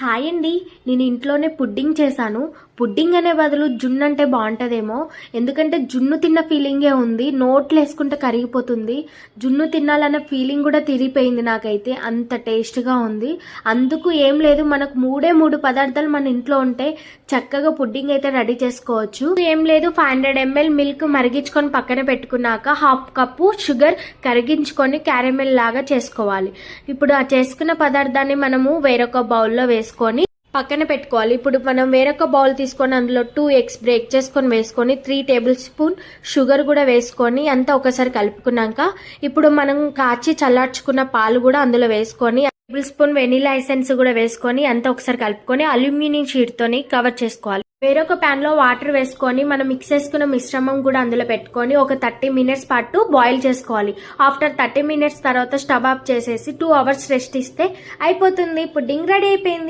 Hi అండి నేను ఇంట్లోనే పుడ్డింగ్ చేశాను. పుడ్డింగ్ అనే బదులు జున్ను అంటే బాగుంటుందేమో. ఎందుకంటే జున్ను తిన్న ఫీలింగే ఉంది నోట్లు వేసుకుంటే కరిగిపోతుంది. జున్ను తినాలన్న ఫీలింగ్ కూడా తిరిగిపోయింది నాకైతే అంత టేస్ట్గా ఉంది. అందుకు ఏం లేదు మనకు మూడే మూడు పదార్థాలు మన ఇంట్లో ఉంటే చక్కగా పుడ్డింగ్ అయితే రెడీ చేసుకోవచ్చు. ఏం లేదు ఫైవ్ హండ్రెడ్ ఎంఎల్ మిల్క్ మరిగించుకొని పక్కన పెట్టుకున్నాక హాఫ్ కప్పు షుగర్ కరిగించుకొని క్యారమెల్ లాగా చేసుకోవాలి. ఇప్పుడు ఆ చేసుకున్న పదార్థాన్ని మనము వేరొక బౌల్లో వేసుకొని పక్కన పెట్టుకోవాలి. ఇప్పుడు మనం వేరొక బౌల్ తీసుకొని అందులో టూ ఎగ్స్ బ్రేక్ చేసుకొని వేసుకొని త్రీ టేబుల్ స్పూన్ షుగర్ కూడా వేసుకొని అంతా ఒకసారి కలుపుకున్నాక ఇప్పుడు మనం కాచి చల్లార్చుకున్న పాలు కూడా అందులో వేసుకొని టేబుల్ స్పూన్ వెనీలా ఎసెన్స్ కూడా వేసుకొని అంతా ఒకసారి కలుపుకొని అల్యూమినియం షీట్తోని కవర్ చేసుకోవాలి. వేరొక ప్యాన్లో వాటర్ వేసుకొని మనం మిక్స్ చేసుకున్న మిశ్రమం కూడా అందులో పెట్టుకొని ఒక థర్టీ మినిట్స్ పాటు బాయిల్ చేసుకోవాలి. ఆఫ్టర్ థర్టీ మినిట్స్ తర్వాత స్టవ్ ఆఫ్ చేసేసి టూ అవర్స్ రెస్ట్ ఇస్తే అయిపోతుంది. పుడ్డింగ్ రెడీ అయిపోయింది.